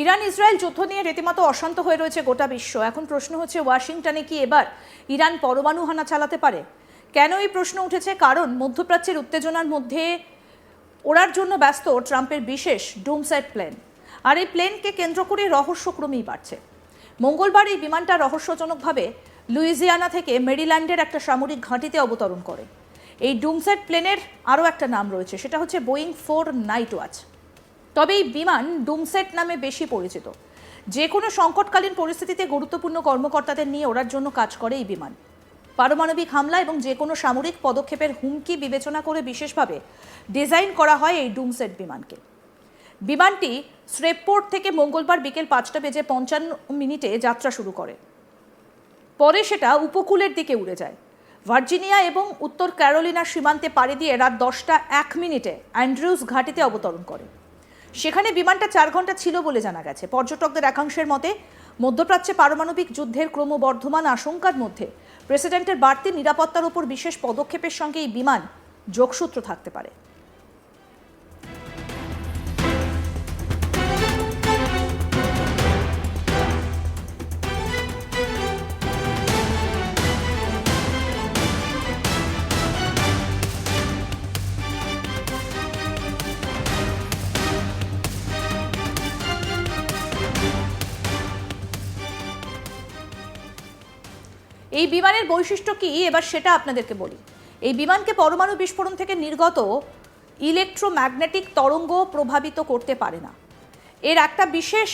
Iran Israel যুদ্ধ নিয়ে রীতিমতো অশান্ত হয়ে রয়েছে গোটা বিশ্ব। এখন প্রশ্ন হচ্ছে, ওয়াশিংটনে কি এবার ইরান পরমাণু হানা চালাতে পারে? কেন এই প্রশ্ন উঠেছে? কারণ মধ্যপ্রাচ্যের উত্তেজনার মধ্যে ওড়ার জন্য ব্যস্ত ট্রাম্পের বিশেষ ডুমসেট প্লেন। আর এই প্লেনকে কেন্দ্র করে রহস্যক্রমেই বাড়ছে। মঙ্গলবার এই বিমানটা রহস্যজনকভাবে লুইজিয়ানা থেকে মেরিল্যান্ডের একটা সামরিক ঘাঁটিতে অবতরণ করে। এই ডুমসেট প্লেনের আরও একটা নাম রয়েছে, সেটা হচ্ছে বোয়িং ফোর নাইট ওয়াচ। তবে এই বিমান ডুমসেট নামে বেশি পরিচিত। যে কোনো সংকটকালীন পরিস্থিতিতে গুরুত্বপূর্ণ কর্মকর্তাদের নিয়ে ওড়ার জন্য কাজ করে এই বিমান। পারমাণবিক হামলা এবং যে কোনো সামরিক পদক্ষেপের হুমকি বিবেচনা করে বিশেষভাবে ডিজাইন করা হয় এই ডুমসেট বিমানকে। বিমানটি শ্রেপপোর্ট থেকে মঙ্গলবার বিকেল পাঁচটা বেজে পঞ্চান্ন মিনিটে যাত্রা শুরু করে। পরে সেটা উপকূলের দিকে উড়ে যায়। ভার্জিনিয়া এবং উত্তর ক্যারোলিনার সীমান্তে পাড়ি দিয়ে রাত দশটা এক মিনিটে অ্যান্ড্রুজ ঘাটিতে অবতরণ করে। সেখানে বিমানটা চার ঘণ্টা ছিল বলে জানা গেছে। পর্যটকদের একাংশের মতে, মধ্যপ্রাচ্যে পারমাণবিক যুদ্ধের ক্রমবর্ধমান আশঙ্কার মধ্যে প্রেসিডেন্টের বাড়তি নিরাপত্তার উপর বিশেষ পদক্ষেপের সঙ্গে এই বিমান যোগসূত্র থাকতে পারে। এই বিমানের বৈশিষ্ট্য কি? এবার সেটা আপনাদেরকে বলি। এই বিমানকে পরমাণু বিস্ফোরণ থেকে নির্গত ইলেকট্রোম্যাগনেটিক তরঙ্গ প্রভাবিত করতে পারে না। এর একটা বিশেষ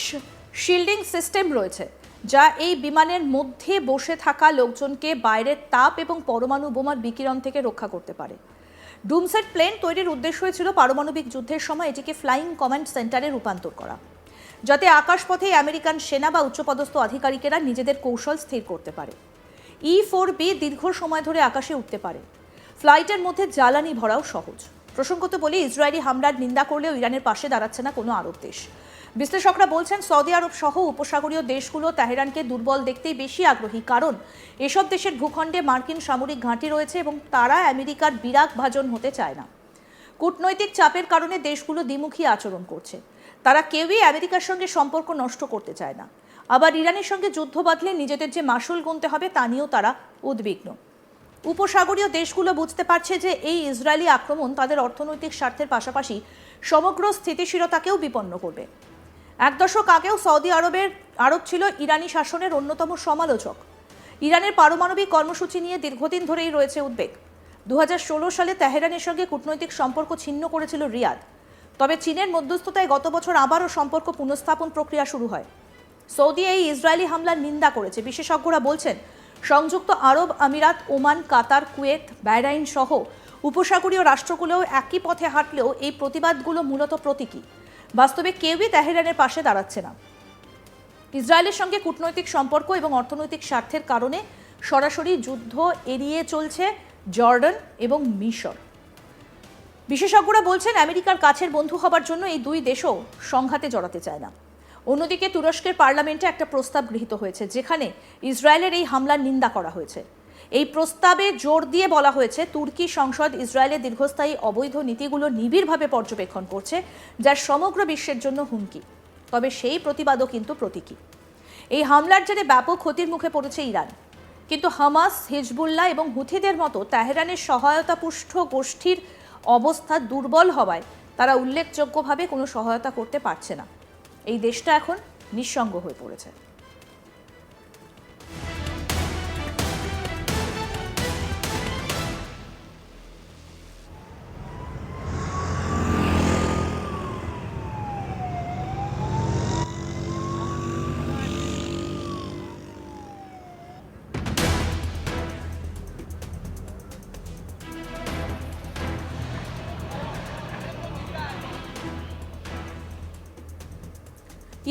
শিল্ডিং সিস্টেম রয়েছে, যা এই বিমানের মধ্যে বসে থাকা লোকজনকে বাইরের তাপ এবং পরমাণু বোমার বিকিরণ থেকে রক্ষা করতে পারে। ডুমসেট প্লেন তৈরির উদ্দেশ্য হয়েছিল পারমাণবিক যুদ্ধের সময় এটিকে ফ্লাইং কমান্ড সেন্টারে রূপান্তর করা, যাতে আকাশপথে আমেরিকান সেনা বা উচ্চপদস্থ আধিকারিকেরা নিজেদের কৌশল স্থির করতে পারে। ই ফোর বি দীর্ঘ সময় ধরে আকাশে উঠতে পারে। ফ্লাইটের মধ্যে জ্বালানি ভরাও সহজ। প্রসঙ্গত বলি, ইসরায়েলি হামলার নিন্দা করলেও ইরানের পাশে দাঁড়াচ্ছে না কোনো আরব দেশ। বিশ্লেষকরা বলছেন, সৌদি আরব সহ উপসাগরীয় দেশগুলো তেহরানকে দুর্বল দেখতেই বেশি আগ্রহী। কারণ, এসব দেশের ভূখণ্ডে মার্কিন সামরিক ঘাঁটি রয়েছে এবং তারা আমেরিকার বিরাগ ভাজন হতে চায় না। কূটনৈতিক চাপের কারণে দেশগুলো দ্বিমুখী আচরণ করছে। তারা কেউই আমেরিকার সঙ্গে সম্পর্ক নষ্ট করতে চায় না। আবার ইরানের সঙ্গে যুদ্ধ বাঁধলে নিজেদের যে মাসুল গুনতে হবে তা নিয়েও তারা উদ্বিগ্ন। উপসাগরীয় দেশগুলো বুঝতে পারছে যে এই ইসরায়েলি আক্রমণ তাদের অর্থনৈতিক স্বার্থের পাশাপাশি সমগ্র স্থিতিশীলতাকেও বিপন্ন করবে। এক দশক আগেও সৌদি আরবের আরব ছিল ইরানি শাসনের অন্যতম সমালোচক। ইরানের পারমাণবিক কর্মসূচি নিয়ে দীর্ঘদিন ধরেই রয়েছে উদ্বেগ। দু হাজার ষোলো সালে তেহরানের সঙ্গে কূটনৈতিক সম্পর্ক ছিন্ন করেছিল রিয়াদ। তবে চীনের মধ্যস্থতায় গত বছর আবারও সম্পর্ক পুনঃস্থাপন প্রক্রিয়া শুরু হয়। সৌদি এই ইসরায়েলি হামলার নিন্দা করেছে। বিশেষজ্ঞরা বলছেন, সংযুক্ত আরব আমিরাত, ওমান, কাতার, কুয়েত, বাহরাইন সহ উপসাগরীয় রাষ্ট্রগুলোও একই পথে হাঁটলেও এই প্রতিবাদগুলো মূলত প্রতীকী। বাস্তবে কেউই তেহরানের পাশে দাঁড়াচ্ছে না। ইসরায়েলের সঙ্গে কূটনৈতিক সম্পর্ক এবং অর্থনৈতিক স্বার্থের কারণে সরাসরি যুদ্ধ এড়িয়ে চলছে জর্ডান এবং মিশর। বিশেষজ্ঞরা বলছেন, আমেরিকার কাছের বন্ধু হবার জন্য এই দুই দেশও সংঘাতে জড়াতে চায় না। অন্যদিকে তুরস্কের পার্লামেন্টে একটা প্রস্তাব গৃহীত হয়েছে, যেখানে ইসরায়েলের এই হামলার নিন্দা করা হয়েছে। এই প্রস্তাবে জোর দিয়ে বলা হয়েছে, তুর্কি সংসদ ইসরায়েলের দীর্ঘস্থায়ী অবৈধ নীতিগুলো নিবিড়ভাবে পর্যবেক্ষণ করছে যা সমগ্র বিশ্বের জন্য হুমকি। তবে সেই প্রতিবাদও কিন্তু প্রতীকী। এই হামলার জেরে ব্যাপক ক্ষতির মুখে পড়েছে ইরান। কিন্তু হামাস, হিজবুল্লাহ এবং হুথিদের মতো তেহরানের সহায়তাপুষ্ট গোষ্ঠীর অবস্থা দুর্বল হওয়ায় তারা উল্লেখযোগ্যভাবে কোনো সহায়তা করতে পারছে না। এই দেশটা এখন নিঃসঙ্গ হয়ে পড়েছে।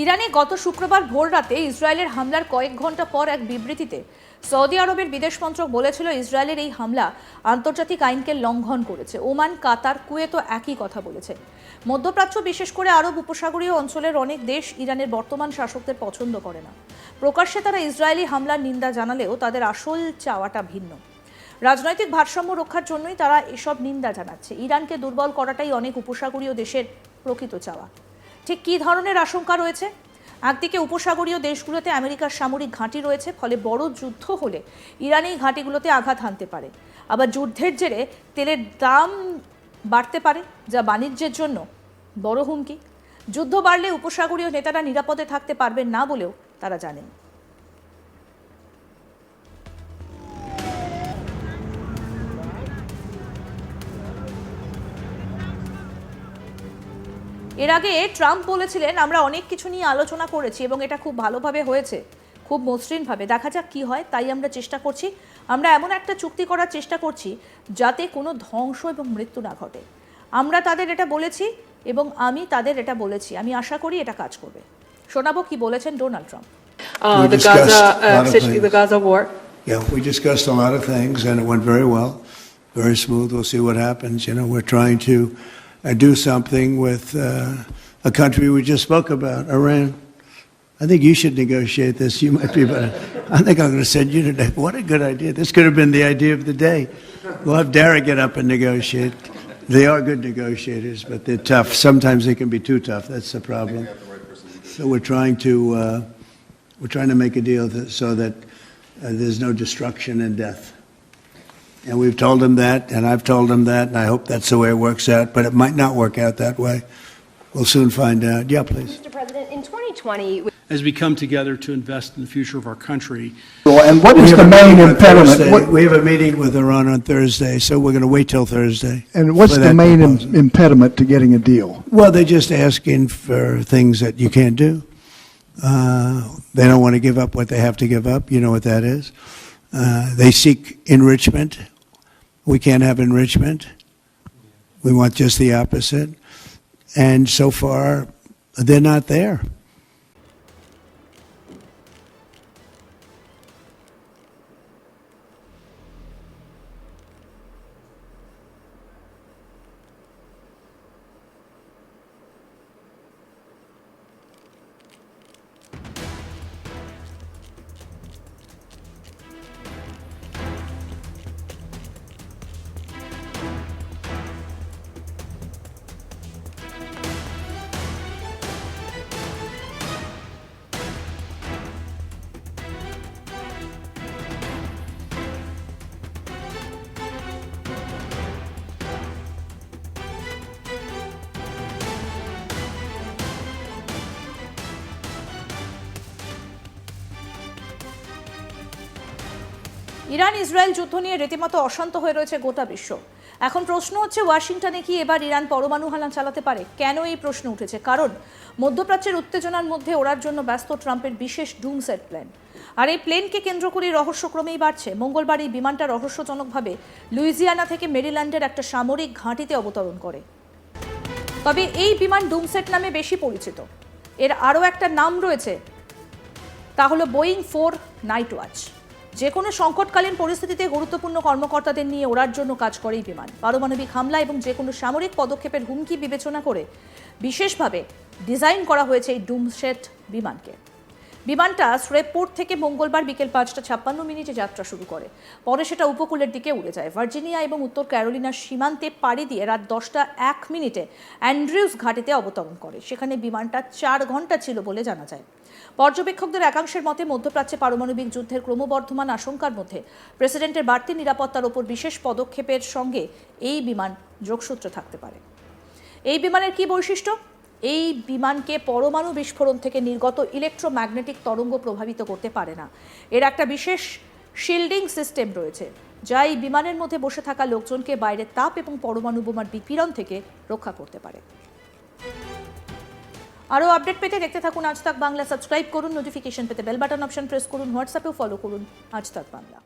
ইরানে গত শুক্রবার ভোররাতে ইসরায়েলের হামলার কয়েক ঘণ্টা পর এক বিবৃতিতে সৌদি আরবের বিদেশ মন্ত্রক বলেছিল, ইসরায়েলের এই হামলা আন্তর্জাতিক আইনকে লঙ্ঘন করেছে। ওমান, কাতার, কুয়েতও একই কথা বলেছে। মধ্যপ্রাচ্য, বিশেষ করে আরব উপসাগরীয় অঞ্চলের অনেক দেশ ইরানের বর্তমান শাসকদের পছন্দ করে না। প্রকাশ্যে তারা ইসরায়েলি হামলার নিন্দা জানালেও তাদের আসল চাওয়াটা ভিন্ন। রাজনৈতিক ভারসাম্য রক্ষার জন্যই তারা এসব নিন্দা জানাচ্ছে। ইরানকে দুর্বল করাটাই অনেক উপসাগরীয় দেশের প্রকৃত চাওয়া। ঠিক কী ধরনের আশঙ্কা রয়েছে? একদিকে উপসাগরীয় দেশগুলোতে আমেরিকার সামরিক ঘাঁটি রয়েছে, ফলে বড় যুদ্ধ হলে ইরানি ঘাঁটিগুলোতে আঘাত হানতে পারে। আবার যুদ্ধের জেরে তেলের দাম বাড়তে পারে, যা বাণিজ্যের জন্য বড় হুমকি। যুদ্ধ বাড়লে উপসাগরীয় নেতারা নিরাপদে থাকতে পারবেন না বলেও তারা জানেন। এর আগে ট্রাম্প বলেছিলেন আমরা অনেক কিছু নিয়ে আলোচনা করেছি এবং এটা খুব ভালোভাবে হয়েছে খুব মসৃণভাবে দেখা যাক কি হয় তাই আমরা চেষ্টা করছি আমরা এমন একটা চুক্তি করার চেষ্টা করছি যাতে কোনো ধ্বংস এবং মৃত্যু না ঘটে আমরা তাদের এটা বলেছি এবং আমি তাদের এটা বলেছি আমি আশা করি এটা কাজ করবে শোনাবো কি বলেছেন Donald Trump uh, the Gaza, uh, the. Gaza war. Yeah, we discussed a lot of things, and it went very well, very smooth. We'll see what happens. You know, we're trying to do something with uh, a country we just spoke about, Iran. I think you should negotiate this. You might be better. I think I'm going to send you today. What a good idea. This could have been the idea of the day. We'll have Dara get up and negotiate. They are good negotiators, but they're tough. Sometimes they can be too tough. That's the problem. So we're trying to uh, we're trying to make a deal that, so that uh, there's no destruction and death. And we've told them that, and I've told them that, and I hope that's the way it works out. But it might not work out that way. We'll soon find out. Yeah, please. Mr. President, in 2020, we- as we come together to invest in the future of our country. And what We have the a main meeting impediment? What- We have a meeting with Iran on Thursday, so we're going to wait till Thursday. And what's for the that main im- proposal. impediment to getting a deal? Well, they're just asking for things that you can't do. Uh, they don't want to give up what they have to give up. You know what that is. Uh, they seek enrichment. We can't have enrichment. We want just the opposite. And so far, they're not there. Iran Israel যুদ্ধ নিয়ে রীতিমতো অশান্ত হয়ে রয়েছে গোটা বিশ্ব। এখন প্রশ্ন হচ্ছে, ওয়াশিংটনে কি এবার ইরান পরমাণু হানা চালাতে পারে? কেন এই প্রশ্ন উঠেছে? কারণ মধ্যপ্রাচ্যের উত্তেজনার মধ্যে ওড়ার জন্য ব্যস্ত ট্রাম্পের বিশেষ ডুম সেট প্ল্যান। আর এই প্লেনকে কেন্দ্র করে রহস্যক্রমেই বাড়ছে। মঙ্গলবার এই বিমানটা রহস্যজনকভাবে লুইজিয়ানা থেকে মেরিল্যান্ডের একটা সামরিক ঘাঁটিতে অবতরণ করে। তবে এই বিমান ডুমসেট নামে বেশি পরিচিত। এর আরও একটা নাম রয়েছে, তা হলো বোয়িং ফোর নাইট ওয়াচ। যে কোনো সংকটকালীন পরিস্থিতিতে গুরুত্বপূর্ণ কর্মকর্তাদের নিয়ে ওড়ার জন্য কাজ করে এই বিমান। পারমাণবিক হামলা এবং যে কোনো সামরিক পদক্ষেপের হুমকি বিবেচনা করে বিশেষভাবে ডিজাইন করা হয়েছে এই ডুমসেট বিমানকে। বিমানটা শ্রেপোর্ট থেকে মঙ্গলবার বিকেল পাঁচটা ছাপ্পান্ন মিনিটে যাত্রা শুরু করে। পরে সেটা উপকূলের দিকে উড়ে যায়। ভার্জিনিয়া এবং উত্তর ক্যারোলিনার সীমান্তে পাড়ি দিয়ে রাত দশটা এক মিনিটে অ্যান্ড্রিউস ঘাটিতে অবতরণ করে। সেখানে বিমানটা চার ঘণ্টা ছিল বলে জানা যায়। পর্যবেক্ষকদের একাংশের মতে, মধ্যপ্রাচ্যে পারমাণবিক যুদ্ধের ক্রমবর্ধমান আশঙ্কার মধ্যে প্রেসিডেন্টের বাড়তি নিরাপত্তার ওপর বিশেষ পদক্ষেপের সঙ্গে এই বিমান যোগসূত্র থাকতে পারে। এই বিমানের কি বৈশিষ্ট্য? এই বিমানকে পরমাণু বিস্ফোরণ থেকে নির্গত ইলেকট্রোম্যাগনেটিক তরঙ্গ প্রভাবিত করতে পারে না। এর একটা বিশেষ শিল্ডিং সিস্টেম রয়েছে, যা এই বিমানের মধ্যে বসে থাকা লোকজনকে বাইরের তাপ এবং পরমাণু বোমার বিকিরণ থেকে রক্ষা করতে পারে। আরও আপডেট পেতে দেখতে থাকুন আজ তাক বাংলা। সাবস্ক্রাইব করুন নোটিফিকেশন পেতে বেল বাটন অপশন প্রেস করুন হোয়াটসঅ্যাপেও ফলো করুন আজ তাক বাংলা।